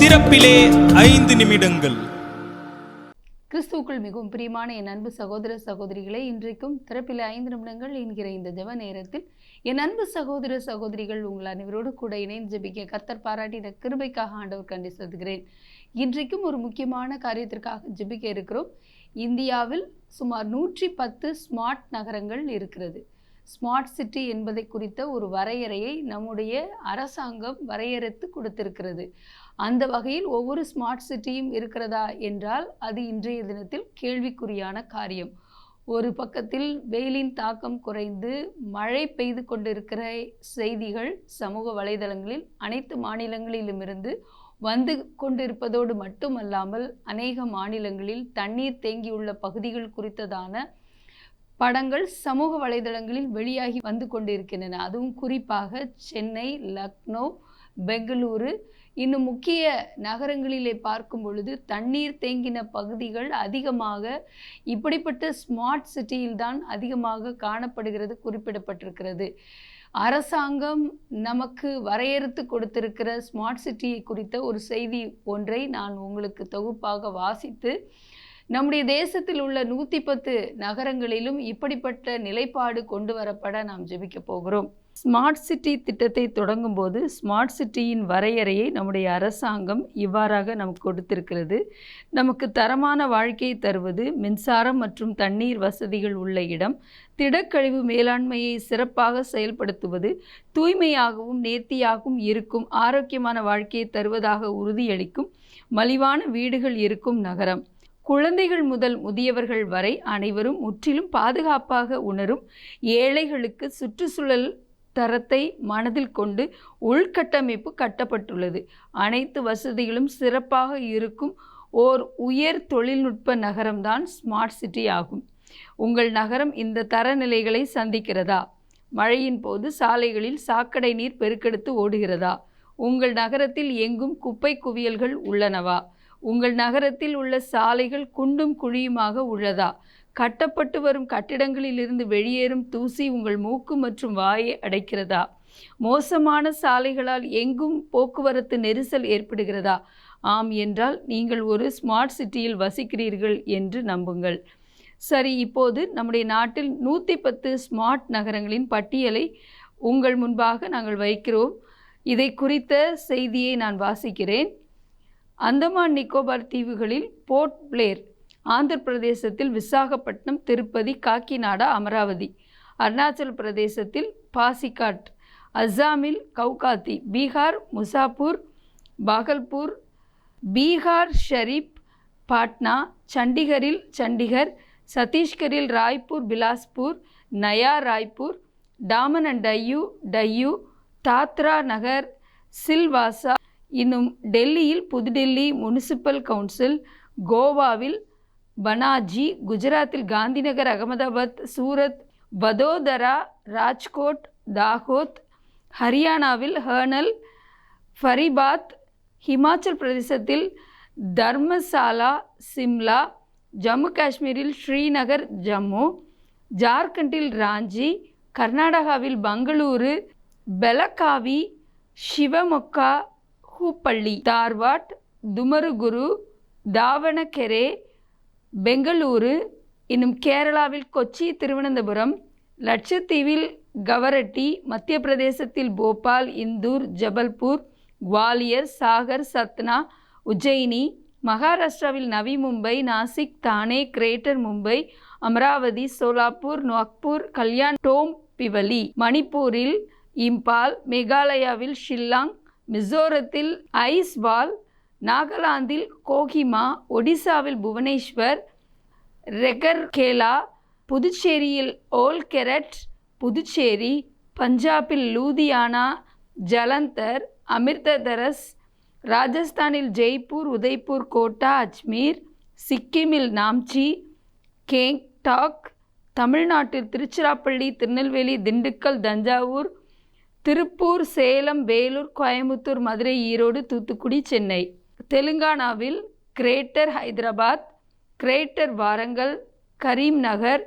திறப்பிலே ஐந்து நிமிடங்கள். கிறிஸ்துவுக்குள் மிகவும் பிரியமான என் அன்பு சகோதர சகோதரிகளை இன்றைக்கும் திறப்பில் ஐந்து நிமிடங்கள் என்கிற இந்த ஜெப நேரத்தில் என் அன்பு சகோதர சகோதரிகள் உங்கள் அனைவரோடு கூட இணைந்து ஜபிக்க கர்த்தர் பாராட்டின கிருபைக்காக ஆண்டவர் கண்டி சொல்கிறேன் இன்றைக்கும் ஒரு முக்கியமான காரியத்திற்காக ஜபிக்க இருக்கிறோம். இந்தியாவில் சுமார் நூற்றி பத்து ஸ்மார்ட் நகரங்கள் இருக்கிறது. ஸ்மார்ட் சிட்டி என்பதை குறித்த ஒரு வரையறையை நம்முடைய அரசாங்கம் வரையறுத்து கொடுத்திருக்கிறது. அந்த வகையில் ஒவ்வொரு ஸ்மார்ட் சிட்டியும் இருக்கிறதா என்றால் அது இன்றைய தினத்தில் கேள்விக்குறியான காரியம். ஒரு பக்கத்தில் வெயிலின் தாக்கம் குறைந்து மழை பெய்து கொண்டிருக்கிற செய்திகள் சமூக வலைதளங்களில் அனைத்து மாநிலங்களிலுமிருந்து வந்து கொண்டிருப்பதோடு மட்டுமல்லாமல் அநேக மாநிலங்களில் தண்ணீர் தேங்கியுள்ள பகுதிகள் குறித்ததான படங்கள் சமூக வலைதளங்களில் வெளியாகி வந்து கொண்டிருக்கின்றன. அதுவும் குறிப்பாக சென்னை லக்னோ பெங்களூரு. இன்னும் முக்கிய நகரங்களிலே பார்க்கும் பொழுது தண்ணீர் தேங்கின பகுதிகள் அதிகமாக இப்படிப்பட்ட ஸ்மார்ட் சிட்டியில்தான் அதிகமாக காணப்படுகிறது குறிப்பிடப்பட்டிருக்கிறது. அரசாங்கம் நமக்கு வரையறுத்து கொடுத்திருக்கிற ஸ்மார்ட் சிட்டியை குறித்த ஒரு செய்தி ஒன்றை நான் உங்களுக்கு தொகுப்பாக வாசித்து நம்முடைய தேசத்தில் உள்ள நூற்றி பத்து நகரங்களிலும் இப்படிப்பட்ட நிலைப்பாடு கொண்டு வரப்பட நாம் ஜெபிக்க போகிறோம். ஸ்மார்ட் சிட்டி திட்டத்தை தொடங்கும் போது ஸ்மார்ட் சிட்டியின் வரையறையை நம்முடைய அரசாங்கம் இவ்வாறாக நமக்கு கொடுத்திருக்கிறது. நமக்கு தரமான வாழ்க்கையை தருவது மின்சாரம் மற்றும் தண்ணீர் வசதிகள் உள்ள இடம் திடக்கழிவு மேலாண்மையை சிறப்பாக செயல்படுத்துவது தூய்மையாகவும் நேர்த்தியாகவும் இருக்கும் ஆரோக்கியமான வாழ்க்கையை தருவதாக உறுதியளிக்கும் மலிவான வீடுகள் இருக்கும் நகரம். குழந்தைகள் முதல் முதியவர்கள் வரை அனைவரும் முற்றிலும் பாதுகாப்பாக உணரும் ஏழைகளுக்கு சுற்றுச்சூழல் தரத்தை மனதில் கொண்டு உள்கட்டமைப்பு கட்டப்பட்டுள்ளது. அனைத்து வசதிகளும் சிறப்பாக இருக்கும் ஓர் உயர் தொழில்நுட்ப நகரம்தான் ஸ்மார்ட் சிட்டி ஆகும். உங்கள் நகரம் இந்த தரநிலைகளை சந்திக்கிறதா? மழையின் போது சாலைகளில் சாக்கடை நீர் பெருக்கெடுத்து ஓடுகிறதா? உங்கள் நகரத்தில் எங்கும் குப்பை குவியல்கள் உள்ளனவா? உங்கள் நகரத்தில் உள்ள சாலைகள் குண்டும் குழியுமாக உள்ளதா? கட்டப்பட்டு வரும் கட்டிடங்களிலிருந்து வெளியேறும் தூசி உங்கள் மூக்கு மற்றும் வாயை அடைக்கிறதா? மோசமான சாலைகளால் எங்கும் போக்குவரத்து நெரிசல் ஏற்படுகிறதா? ஆம் என்றால் நீங்கள் ஒரு ஸ்மார்ட் சிட்டியில் வசிக்கிறீர்கள் என்று நம்புங்கள். சரி இப்போது நம்முடைய நாட்டில் நூற்றி பத்து ஸ்மார்ட் நகரங்களின் பட்டியலை உங்கள் முன்பாக நாங்கள் வைக்கிறோம். இதை குறித்த செய்தியை நான் வாசிக்கிறேன். அந்தமான் நிக்கோபார் தீவுகளில் போர்ட் பிளேர் ஆந்திர பிரதேசத்தில் விசாகப்பட்டினம் திருப்பதி காக்கிநாடா அமராவதி அருணாச்சல் பிரதேசத்தில் பாசிகாட் அஸ்ஸாமில் கவுகாத்தி பீகார் முசாப்பூர் பாகல்பூர் பீகார் ஷரீப் பாட்னா சண்டிகரில் சண்டிகர் சத்தீஸ்கரில் ராய்ப்பூர் பிலாஸ்பூர் நயா ராய்ப்பூர் டாமன் அண்ட் டையூ டையூ தாத்ரா நகர் சில்வாசா இன்னும் டெல்லியில் புதுடெல்லி முனிசிபல் கவுன்சில் கோவாவில் பனாஜி குஜராத்தில் காந்திநகர் அகமதாபாத் சூரத் வதோதரா ராஜ்கோட் தாகோத் ஹரியானாவில் ஹர்னல் ஃபரிபாத் ஹிமாச்சல் பிரதேசத்தில் தர்மசாலா சிம்லா ஜம்மு காஷ்மீரில் ஸ்ரீநகர் ஜம்மு ஜார்க்கண்டில் ராஞ்சி கர்நாடகாவில் பெங்களூரு பெலகாவி சிவமொக்கா கூப்பள்ளி தார்வாட் துமருகுரு தாவணக்கெரே பெங்களூரு இன்னும் கேரளாவில் கொச்சி திருவனந்தபுரம் லட்சத்தீவில் கவரட்டி மத்திய பிரதேசத்தில் போபால் இந்தூர் ஜபல்பூர் குவாலியர் சாகர் சத்னா உஜ்ஜயினி மகாராஷ்டிராவில் நவி மும்பை நாசிக் தானே கிரேட்டர் மும்பை அமராவதி சோலாப்பூர் நாக்பூர் கல்யாண் டோம் பிவலி மணிப்பூரில் இம்பால் மேகாலயாவில் ஷில்லாங் மிசோரத்தில் ஐஸ்வால் நாகாலாந்தில் கோஹிமா ஒடிசாவில் புவனேஸ்வர் ரெகர்கேலா புதுச்சேரியில் ஓல்கெரட் புதுச்சேரி பஞ்சாபில் லூதியானா ஜலந்தர் அமிர்ததரஸ் ராஜஸ்தானில் ஜெய்ப்பூர் உதய்பூர் கோட்டா அஜ்மீர் சிக்கிமில் நாம்ச்சி கேங்டாக் தமிழ்நாட்டில் திருச்சிராப்பள்ளி திருநெல்வேலி திண்டுக்கல் தஞ்சாவூர் திருப்பூர் சேலம் வேலூர் கோயம்புத்தூர் மதுரை ஈரோடு தூத்துக்குடி சென்னை. தெலுங்கானாவில் கிரேட்டர் ஹைதராபாத் கிரேட்டர் வாரங்கல் கரீம் நகர்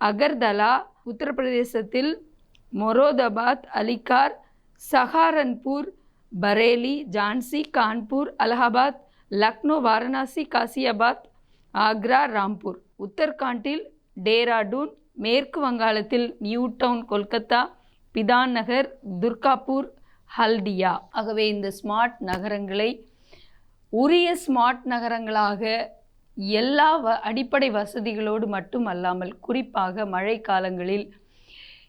அகர்தலா உத்தரப்பிரதேசத்தில் மொரோதாபாத் அலிகார் சஹாரன்பூர் பரேலி ஜான்சி கான்பூர் அலகாபாத் லக்னோ வாரணாசி காசியாபாத் ஆக்ரா ராம்பூர். உத்தரகாண்டில் டேராடூன் மேற்கு வங்காளத்தில் நியூ டவுன் கொல்கத்தா பிதான் நகர் துர்காப்பூர் ஹல்டியா ஆகவே இந்த ஸ்மார்ட் நகரங்களை உரிய ஸ்மார்ட் நகரங்களாக எல்லா வ அடிப்படை வசதிகளோடு மட்டும் அல்லாமல் குறிப்பாக மழை காலங்களில்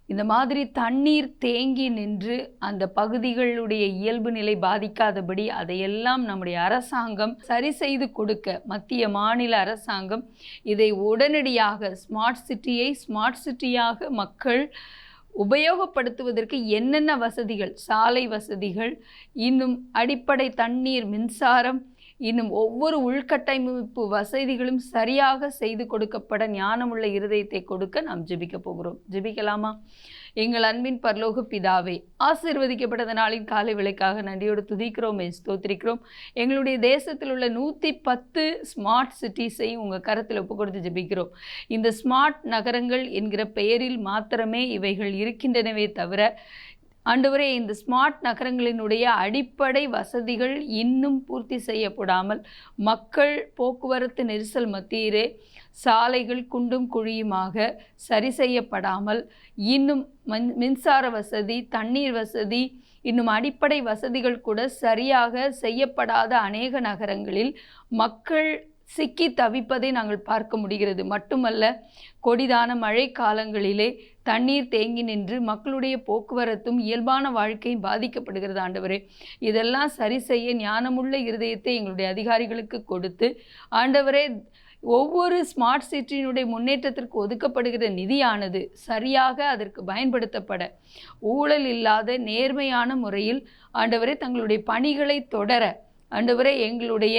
இந்த மாதிரி தண்ணீர் தேங்கி நின்று அந்த பகுதிகளுடைய இயல்பு நிலை பாதிக்காதபடி அதையெல்லாம் நம்முடைய அரசாங்கம் சரி செய்து கொடுக்க மத்திய மாநில அரசாங்கம் இதை உடனடியாக ஸ்மார்ட் சிட்டியை ஸ்மார்ட் சிட்டியாக மக்கள் உபயோகப்படுத்துவதற்கு என்னென்ன வசதிகள்? சாலை வசதிகள் இன்னும் அடிப்படை தண்ணீர் மின்சாரம் இன்னும் ஒவ்வொரு உள்கட்டமைப்பு வசதிகளும் சரியாக செய்து கொடுக்கப்பட ஞானமுள்ள இருதயத்தை கொடுக்க நாம் ஜெபிக்க போகிறோம். ஜெபிக்கலாமா? எங்கள் அன்பின் பரலோக பிதாவே ஆசீர்வதிக்கப்பட்ட நாளின் காலை விலைக்காக நன்றியோடு துதிக்கிறோம் ஸ்தோத்திரிக்கிறோம். எங்களுடைய தேசத்தில் உள்ள நூற்றி பத்து ஸ்மார்ட் சிட்டிஸையும் உங்கள் கரத்தில் ஒப்பு கொடுத்து ஜெபிக்கிறோம். இந்த ஸ்மார்ட் நகரங்கள் என்கிற பெயரில் மாத்திரமே இவைகள் இருக்கின்றனவே தவிர ஆண்டவரே இந்த ஸ்மார்ட் நகரங்களினுடைய அடிப்படை வசதிகள் இன்னும் பூர்த்தி செய்யப்படாமல் மக்கள் போக்குவரத்து நெரிசல் மத்தியிலே சாலைகள் குண்டும் குழியுமாக சரி செய்யப்படாமல் இன்னும் மண் மின்சார வசதி தண்ணீர் வசதி இன்னும் அடிப்படை வசதிகள் கூட சரியாக செய்யப்படாத அநேக நகரங்களில் மக்கள் சிக்கி தவிப்பதை நாங்கள் பார்க்க முடிகிறது. மட்டுமல்ல கொடிதான மழை காலங்களிலே தண்ணீர் தேங்கி நின்று மக்களுடைய போக்குவரத்தும் இயல்பான வாழ்க்கையும் பாதிக்கப்படுகிறது ஆண்டவரே. இதெல்லாம் சரி செய்ய ஞானமுள்ள இருதயத்தை எங்களுடைய அதிகாரிகளுக்கு கொடுத்து ஆண்டவரே ஒவ்வொரு ஸ்மார்ட் சிட்டியினுடைய முன்னேற்றத்திற்கு ஒதுக்கப்படுகிற நிதியானது சரியாக அதற்கு பயன்படுத்தப்பட ஊழல் இல்லாத நேர்மையான முறையில் ஆண்டவரே தங்களுடைய பணிகளை தொடர ஆண்டவரே எங்களுடைய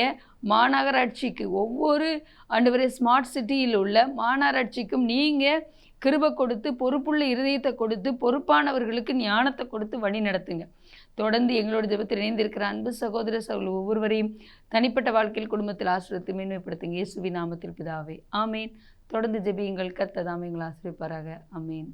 மாநகராட்சிக்கு ஒவ்வொரு ஆண்டவரே ஸ்மார்ட் சிட்டியில் உள்ள மாநகராட்சிக்கும் நீங்கள் கிருபை கொடுத்து பொறுப்புள்ள இருதயத்தை கொடுத்து பொறுப்பானவர்களுக்கு ஞானத்தை கொடுத்து வழி நடத்துங்க. தொடர்ந்து எங்களோட ஜெபத்தில் இணைந்திருக்கிற அன்பு சகோதர சகோதர ஒவ்வொருவரையும் தனிப்பட்ட வாழ்க்கையில் குடும்பத்தில் ஆசிரியத்தை மேன்மைப்படுத்துங்க. இயேசுவி நாமத்தில் பிதாவே. ஆமேன். தொடர்ந்து ஜெபியுங்கள். கர்த்ததாமே எங்களை ஆசிரியப்பாராக ஆமேன்.